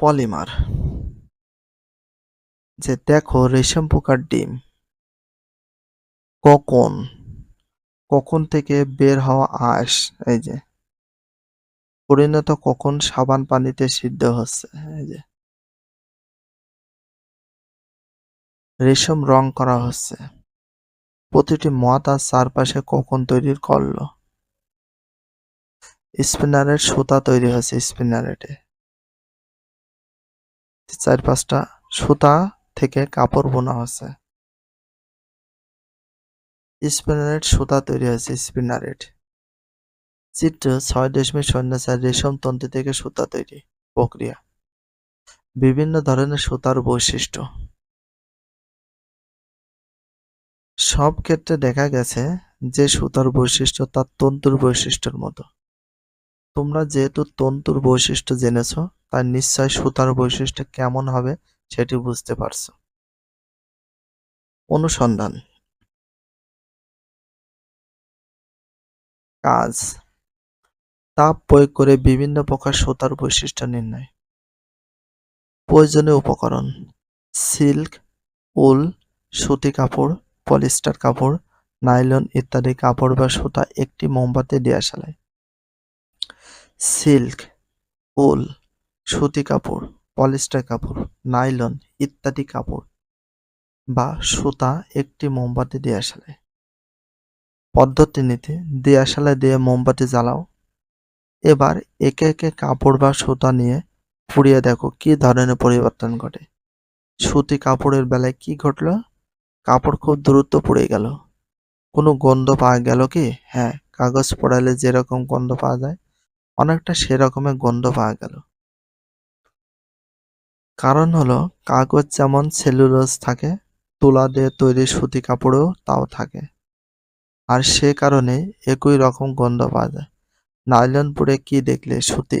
Polymer. যে দেখো রেশম পোকার ডিম। কখন? কখন থেকে বের হওয়া আঁশ? এই যে। পরিণত কখন সাবান পানিতে সিদ্ধ হচ্ছে? এই যে। রেশম রং করা হচ্ছে। প্রতিটি মত চারপাশে কখন তৈরির করল? স্পিনারের সুতা তৈরি হয়েছে স্পিনারেটে। চার পাঁচটা সুতা থেকে কাপড় বোনা হচ্ছে স্পিনারেট সুতা তৈরি হয়েছে স্পিনারেট চিত্র ছয় দশমিক শূন্য চার রেশম তন্তু থেকে সুতা তৈরি প্রক্রিয়া। বিভিন্ন ধরনের সুতার বৈশিষ্ট্য। সব ক্ষেত্রে দেখা গেছে যে সুতার বৈশিষ্ট্য তার তন্তুর বৈশিষ্ট্যের মতো। তোমরা যেহেতু তন্তুর বৈশিষ্ট্য জেনেছ তাই নিশ্চয় সুতার বৈশিষ্ট্য কেমন হবে সেটি বুঝতে পারছ। অনুসন্ধান। কাজ। তাপ প্রয়োগ করে বিভিন্ন প্রকার সুতার বৈশিষ্ট্য নির্ণয়। প্রয়োজনীয় উপকরণ। সিল্ক, উল, সুতি কাপড়, পলিস্টার কাপড়, নাইলন ইত্যাদি কাপড় বা সুতা একটি মোমবাতি দিয়াশালায় সিল্ক, উল। সুতি কাপড়, পলিস্টার কাপড়, নাইলন ইত্যাদি কাপড় বা সুতা একটি মোমবাতি দিয়াশালায় পদ্ধতি নীতি দিয়াশালায় দিয়ে মোমবাতি জ্বালাও। এবার একে একে কাপড় বা সুতা নিয়ে পুড়িয়ে দেখো কি ধরনের পরিবর্তন ঘটে। সুতি কাপড়ের বেলায় কি ঘটলো? কাপড় খুব দ্রুত পুড়ে গেল। কোনো গন্ধ পাওয়া গেল কি? হ্যাঁ কাগজ পোড়ালে যেরকম গন্ধ পাওয়া যায়, অনেকটা সেরকমের গন্ধ পাওয়া গেল। কারণ হলো, কাগজ যেমন সেলুলোজ থাকে, তুলা দিয়ে তৈরি সুতি কাপড়েও তাও থাকে। আর সে কারণে একই রকম গন্ধ পাওয়া যায়। নাইলন পরে কি দেখলে সুতি?